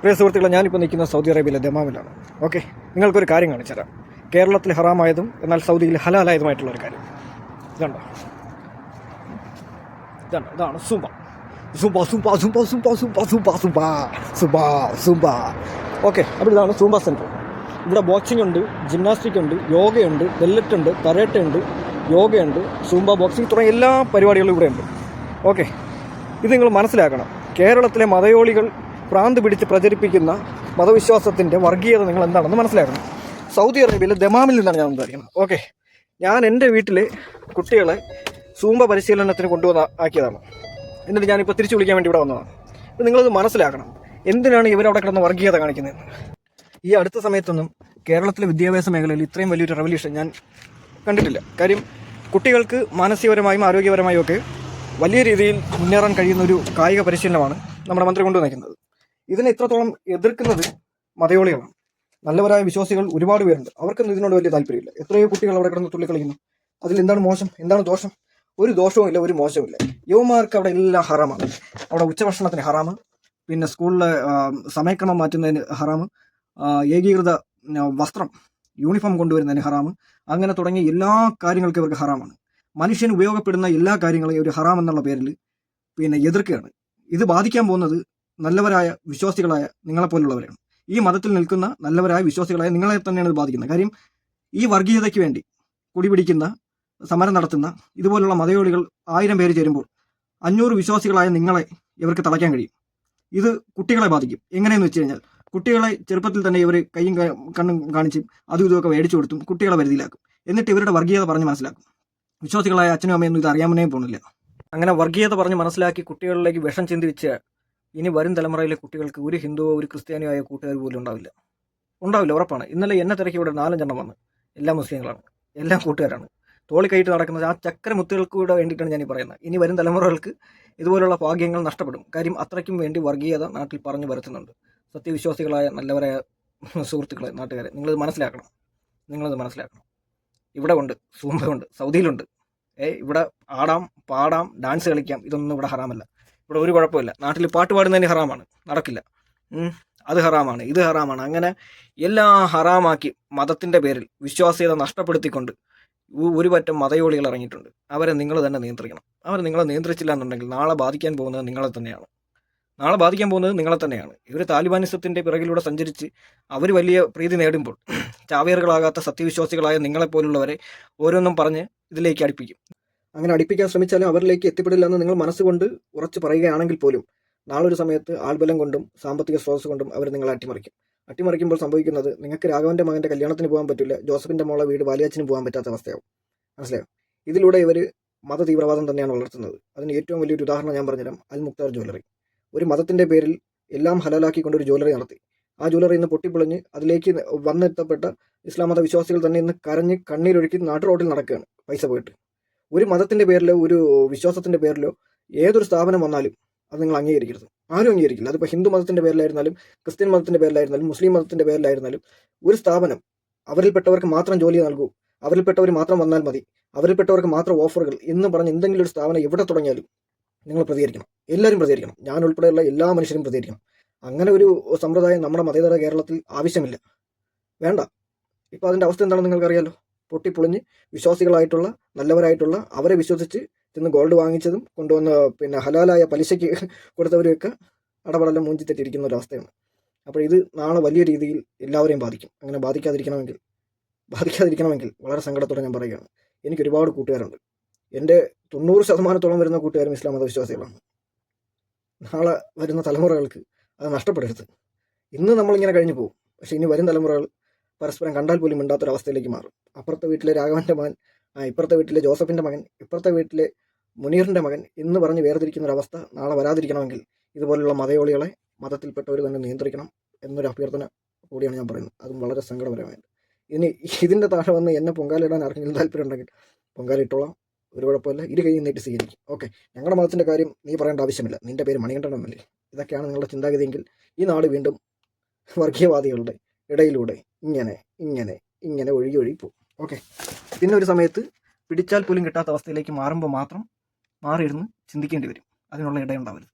പ്രിയ സുഹൃത്തുക്കളെ ഞാനിപ്പോൾ നിൽക്കുന്ന സൗദി അറേബ്യയിലെ ദമാമിലാണ്. ഓക്കെ നിങ്ങൾക്കൊരു കാര്യം കാണിച്ചു തരാം. കേരളത്തിൽ ഹറാമായതും എന്നാൽ സൗദിയിൽ ഹലാലായതുമായിട്ടുള്ള ഒരു കാര്യം. ഇതുണ്ടോ? ഇതാണ് ഇതാണ് സുബ. സുബ സുബ സുബ സുബ സുബ സുബ സുബ സുബ സുബ. ഓക്കെ അപ്പോൾ ഇതാണ് സൂംബ സെന്റർ. ഇവിടെ ബോക്സിംഗ് ഉണ്ട് ജിംനാസ്റ്റിക് ഉണ്ട് യോഗയുണ്ട് വെല്ലറ്റ് ഉണ്ട് തരേട്ട ഉണ്ട് യോഗയുണ്ട് സുംബ ബോക്സിംഗ് തുടങ്ങിയ എല്ലാ പരിപാടികളും ഇവിടെ ഉണ്ട് ഓക്കെ ഇത് നിങ്ങൾ മനസ്സിലാക്കണം. കേരളത്തിലെ മതയോളികൾ ഭ്രാന്ത് പിടിച്ച് പ്രചരിപ്പിക്കുന്ന മതവിശ്വാസത്തിന്റെ വർഗീയത നിങ്ങൾ എന്താണെന്ന് മനസ്സിലാക്കണം സൗദി അറേബ്യയിലെ ദമാമിൽ നിന്നാണ് ഞാൻ സംസാരിക്കുന്നത് ഓക്കെ. ഞാൻ എന്റെ വീട്ടിൽ കുട്ടികളെ സൂമ്പ പരിശീലനത്തിന് കൊണ്ടുവന്ന ആക്കിയതാണ്. എന്നിട്ട് ഞാനിപ്പോൾ തിരിച്ചു വിളിക്കാൻ വേണ്ടി ഇവിടെ വന്നതാണ്. അപ്പോൾ നിങ്ങളത് മനസ്സിലാക്കണം. എന്തിനാണ് ഇവരവിടെ കിടന്ന് വർഗീയത കാണിക്കുന്നത്? ഈ അടുത്ത സമയത്തൊന്നും കേരളത്തിലെ വിദ്യാഭ്യാസ മേഖലയിൽ ഇത്രയും വലിയൊരു റെവല്യൂഷൻ ഞാൻ കണ്ടിട്ടില്ല. കാര്യം കുട്ടികൾക്ക് മാനസികപരമായും ആരോഗ്യപരമായും ഒക്കെ വലിയ രീതിയിൽ മുന്നേറാൻ കഴിയുന്ന ഒരു കായിക പരിശീലനമാണ് നമ്മുടെ മന്ത്രി കൊണ്ടുവന്നിരിക്കുന്നത് ഇതിനെ ഇത്രത്തോളം എതിർക്കുന്നത് മതയോളികളാണ്. നല്ലവരായ വിശ്വാസികൾ ഒരുപാട് പേരുണ്ട്. അവർക്കൊന്നും ഇതിനോട് വലിയ താല്പര്യമില്ല. എത്രയോ കുട്ടികൾ അവിടെ കിടന്ന് തുള്ളിക്കളിക്കുന്നു. അതിൽ എന്താണ് മോശം? എന്താണ് ദോഷം? ഒരു ദോഷവും ഇല്ല ഒരു മോശവുമില്ല യുവമാർക്ക് അവിടെ എല്ലാം ഹറാമാണ്. അവിടെ ഉച്ചഭക്ഷണത്തിന് ഹറാമ് പിന്നെ സ്കൂളിലെ സമയക്രമം മാറ്റുന്നതിന് ഹറാമ് ഏകീകൃത വസ്ത്രം യൂണിഫോം കൊണ്ടുവരുന്നതിന് ഹറാമ് അങ്ങനെ തുടങ്ങിയ എല്ലാ കാര്യങ്ങൾക്കും ഇവർക്ക് ഹറാമാണ്. മനുഷ്യന് ഉപയോഗപ്പെടുന്ന എല്ലാ കാര്യങ്ങളെയും ഒരു ഹറാം എന്നുള്ള പേരിൽ പിന്നെ എതിർക്കുകയാണ്. ഇത് ബാധിക്കാൻ പോകുന്നത് നല്ലവരായ വിശ്വാസികളായ നിങ്ങളെപ്പോലുള്ളവരാണ്. ഈ മതത്തിൽ നിൽക്കുന്ന നല്ലവരായ വിശ്വാസികളായ നിങ്ങളെ തന്നെയാണ് ഇത് ബാധിക്കുന്നത്. കാര്യം ഈ വർഗീയതയ്ക്ക് വേണ്ടി കുടിപിടിക്കുന്ന സമരം നടത്തുന്ന ഇതുപോലുള്ള മതയോളികൾ ആയിരം പേര് ചേരുമ്പോൾ അഞ്ഞൂറ് വിശ്വാസികളായ നിങ്ങളെ ഇവർക്ക് തളയ്ക്കാൻ കഴിയും. ഇത് കുട്ടികളെ ബാധിക്കും. എങ്ങനെയെന്ന് വെച്ച് കഴിഞ്ഞാൽ കുട്ടികളെ ചെറുപ്പത്തിൽ തന്നെ ഇവർ കൈയും കണ്ണും കാണിച്ചും അതും ഇതുമൊക്കെ മേടിച്ചു കൊടുത്തും കുട്ടികളെ വരുതിയിലാക്കും എന്നിട്ട് ഇവരുടെ വർഗീയത പറഞ്ഞ് മനസ്സിലാക്കും. വിശ്വാസികളായ അച്ഛനും അമ്മയൊന്നും ഇത് അറിയാമെന്നേ പോകുന്നില്ല അങ്ങനെ വർഗീയത പറഞ്ഞ് മനസ്സിലാക്കി കുട്ടികളിലേക്ക് വിഷം ചിന്തി വെച്ച് ഇനി വരും തലമുറയിലെ കുട്ടികൾക്ക് ഒരു ഹിന്ദുവോ ഒരു ക്രിസ്ത്യാനിയോ ആയ കൂട്ടുകാർ പോലും ഉണ്ടാവില്ല. ഉണ്ടാവില്ല ഉറപ്പാണ്. ഇന്നലെ എന്നെ തിരക്കി ഇവിടെ നാലഞ്ചെണ്ണം വന്ന്. എല്ലാ മുസ്ലിങ്ങളാണ്. എല്ലാം കൂട്ടുകാരാണ്. തോളി കൈയിട്ട് നടക്കുന്നത് ആ ചക്ര മുത്തുകൾക്ക് കൂടെ വേണ്ടിയിട്ടാണ് ഞാൻ പറയുന്നത്. ഇനി വരും തലമുറകൾക്ക് ഇതുപോലുള്ള ഭാഗ്യങ്ങൾ നഷ്ടപ്പെടും. കാര്യം അത്രയ്ക്കും വേണ്ടി വർഗീയത നാട്ടിൽ പറഞ്ഞു വരുത്തുന്നുണ്ട് സത്യവിശ്വാസികളായ നല്ലവരായ സുഹൃത്തുക്കളെ നാട്ടുകാരെ നിങ്ങളിത് മനസ്സിലാക്കണം. നിങ്ങളത് മനസ്സിലാക്കണം. ഇവിടെ ഉണ്ട് സൂമ്പ ഉണ്ട് സൗദിയിലുണ്ട്. ഏ ഇവിടെ ആടാം പാടാം ഡാൻസ് കളിക്കാം. ഇതൊന്നും ഇവിടെ ഹറാമല്ല. ഇവിടെ ഒരു കുഴപ്പമില്ല. നാട്ടിൽ പാട്ട് പാടുന്നതിന് ഹറാമാണ്. നടക്കില്ല. അത് ഹറാമാണ് ഇത് ഹറാമാണ്. അങ്ങനെ എല്ലാ ഹറാമാക്കി മതത്തിന്റെ പേരിൽ വിശ്വാസ്യത നഷ്ടപ്പെടുത്തിക്കൊണ്ട് ഒരു പറ്റം മതയോളികൾ ഇറങ്ങിയിട്ടുണ്ട്. അവരെ നിങ്ങൾ തന്നെ നിയന്ത്രിക്കണം. അവരെ നിങ്ങളെ നിയന്ത്രിച്ചില്ല എന്നുണ്ടെങ്കിൽ നാളെ ബാധിക്കാൻ പോകുന്നത് നിങ്ങളെ തന്നെയാണ്. നാളെ ബാധിക്കാൻ പോകുന്നത് നിങ്ങളെ തന്നെയാണ്. ഇവർ താലിബാനിസത്തിന്റെ പിറകിലൂടെ സഞ്ചരിച്ച് അവർ വലിയ പ്രീതി നേടുമ്പോൾ ചാവേറുകളാകാത്ത സത്യവിശ്വാസികളായ നിങ്ങളെപ്പോലുള്ളവരെ ഓരോന്നും പറഞ്ഞ് ഇതിലേക്ക് അടുപ്പിക്കും. അങ്ങനെ അടുപ്പിക്കാൻ ശ്രമിച്ചാലും അവരിലേക്ക് എത്തിപ്പെടില്ല എന്ന് നിങ്ങൾ മനസ്സുകൊണ്ട് ഉറച്ചു പറയുകയാണെങ്കിൽ പോലും നാളൊരു സമയത്ത് ആൾബലം കൊണ്ടും സാമ്പത്തിക സ്രോതസ് കൊണ്ടും അവർ നിങ്ങളെ അട്ടിമറിക്കും. അട്ടിമറിക്കുമ്പോൾ സംഭവിക്കുന്നത് നിങ്ങൾക്ക് രാഘവന്റെ മകന്റെ കല്യാണത്തിന് പോകാൻ പറ്റില്ല ജോസഫിന്റെ മോളെ വീട് വാലിയാച്ചിന് പോകാൻ പറ്റാത്ത അവസ്ഥയാവും. മനസ്സിലായോ? ഇതിലൂടെ ഇവർ മത തീവ്രവാദം തന്നെയാണ് വളർത്തുന്നത്. അതിന് ഏറ്റവും വലിയൊരു ഉദാഹരണം ഞാൻ പറഞ്ഞുതരാം. അൽ മുക്താർ ജ്വല്ലറി. ഒരു മതത്തിന്റെ പേരിൽ എല്ലാം ഹലാലാക്കിക്കൊണ്ട് ഒരു ജ്വല്ലറി നടത്തി. ആ ജ്വല്ലറി ഇന്ന് പൊട്ടിപ്പൊളിഞ്ഞ് അതിലേക്ക് വന്നെത്തപ്പെട്ട ഇസ്ലാം മത വിശ്വാസികൾ തന്നെ ഇന്ന് കരഞ്ഞ് കണ്ണീരൊഴുക്കി നാട്ടു റോഡിൽ നടക്കുകയാണ് പൈസ പോയിട്ട്. ഒരു മതത്തിന്റെ പേരിലോ ഒരു വിശ്വാസത്തിന്റെ പേരിലോ ഏതൊരു സ്ഥാപനം വന്നാലും അത് നിങ്ങൾ അംഗീകരിക്കരുത്. ആരും അംഗീകരിക്കില്ല. അതിപ്പോൾ ഹിന്ദു മതത്തിന്റെ പേരിലായിരുന്നാലും ക്രിസ്ത്യൻ മതത്തിന്റെ പേരിലായിരുന്നാലും മുസ്ലിം മതത്തിന്റെ പേരിലായിരുന്നാലും ഒരു സ്ഥാപനം അവരിൽപ്പെട്ടവർക്ക് മാത്രം ജോലി നൽകൂ. അവരിൽപ്പെട്ടവർ മാത്രം വന്നാൽ മതി. അവരിൽപ്പെട്ടവർക്ക് മാത്രം ഓഫറുകൾ എന്ന് പറഞ്ഞ് എന്തെങ്കിലും ഒരു സ്ഥാപനം എവിടെ തുടങ്ങിയാലും നിങ്ങൾ പ്രതികരിക്കണം. എല്ലാവരും പ്രതികരിക്കണം. ഞാൻ ഉൾപ്പെടെയുള്ള എല്ലാ മനുഷ്യരും പ്രതികരിക്കണം. അങ്ങനെ ഒരു സമ്പ്രദായം നമ്മുടെ മതേതര കേരളത്തിൽ ആവശ്യമില്ല. വേണ്ട. ഇപ്പോൾ അതിന്റെ അവസ്ഥ എന്താണെന്ന് നിങ്ങൾക്കറിയാലോ? പൊട്ടിപ്പൊളിഞ്ഞ് വിശ്വാസികളായിട്ടുള്ള നല്ലവരായിട്ടുള്ള അവരെ വിശ്വസിച്ച് ചെന്ന് ഗോൾഡ് വാങ്ങിച്ചതും കൊണ്ടുവന്ന പിന്നെ ഹലാലായ പലിശയ്ക്ക് കൊടുത്തവരെയൊക്കെ അടപടലം മൂഞ്ചിത്തെറ്റിരിക്കുന്ന ഒരു അവസ്ഥയാണ് അപ്പോൾ ഇത് നാളെ വലിയ രീതിയിൽ എല്ലാവരെയും ബാധിക്കും. അങ്ങനെ ബാധിക്കാതിരിക്കണമെങ്കിൽ ബാധിക്കാതിരിക്കണമെങ്കിൽ വളരെ സങ്കടത്തോടെ ഞാൻ പറയുകയാണ്. എനിക്ക് ഒരുപാട് കൂട്ടുകാരുണ്ട്. എന്റെ തൊണ്ണൂറ് ശതമാനത്തോളം വരുന്ന കൂട്ടുകാരും ഇസ്ലാം മതവിശ്വാസികളാണ്. നാളെ വരുന്ന തലമുറകൾക്ക് അത് നഷ്ടപ്പെടരുത്. ഇന്ന് നമ്മളിങ്ങനെ കഴിഞ്ഞു പോകും. പക്ഷേ ഇനി വരും തലമുറകൾ പരസ്പരം കണ്ടാൽ പോലും മിണ്ടാത്തൊരവസ്ഥയിലേക്ക് മാറും. അപ്പുറത്തെ വീട്ടിലെ രാഘവന്റെ മകൻ ഇപ്പുറത്തെ വീട്ടിലെ ജോസഫിന്റെ മകൻ ഇപ്പുറത്തെ വീട്ടിലെ മുനീറിന്റെ മകൻ എന്ന് പറഞ്ഞ് വേർതിരിക്കുന്ന ഒരവസ്ഥ നാളെ വരാതിരിക്കണമെങ്കിൽ ഇതുപോലുള്ള മതയോളികളെ മതത്തിൽപ്പെട്ടവർ തന്നെ നിയന്ത്രിക്കണം എന്നൊരു അഭ്യർത്ഥന കൂടിയാണ് ഞാൻ പറയുന്നത്. അതും വളരെ സങ്കടപരമായിട്ട് ഇനി ഇതിന്റെ താഴെ വന്ന് എന്നെ പൊങ്കാലിടാൻ ആർക്കെങ്കിലും താല്പര്യം ഉണ്ടെങ്കിൽ പൊങ്കാലിട്ടോളാം ഒരു കുഴപ്പമില്ല. ഇരു കൈയും നീട്ടി സ്വീകരിക്കും. ഓക്കെ. ഞങ്ങളുടെ മതത്തിന്റെ കാര്യം നീ പറയേണ്ട ആവശ്യമില്ല. നിന്റെ പേര് മണികണ്ഠൻ എന്നല്ലേ. ഇതൊക്കെയാണ് നിങ്ങളുടെ ചിന്താഗതിയെങ്കിൽ ഈ നാട് വീണ്ടും വർഗീയവാദികളുടെ ഇടയിലൂടെ ഇങ്ങനെ ഇങ്ങനെ ഇങ്ങനെ ഒഴുകി ഒഴുകി പോകും. ഓക്കെ പിന്നെ ഒരു സമയത്ത് പിടിച്ചാൽ പോലും കിട്ടാത്ത അവസ്ഥയിലേക്ക് മാറുമ്പോൾ മാത്രം മാറിയിരുന്ന് ചിന്തിക്കേണ്ടി വരും. അതിനുള്ള ഇടയുണ്ടാവരുത്.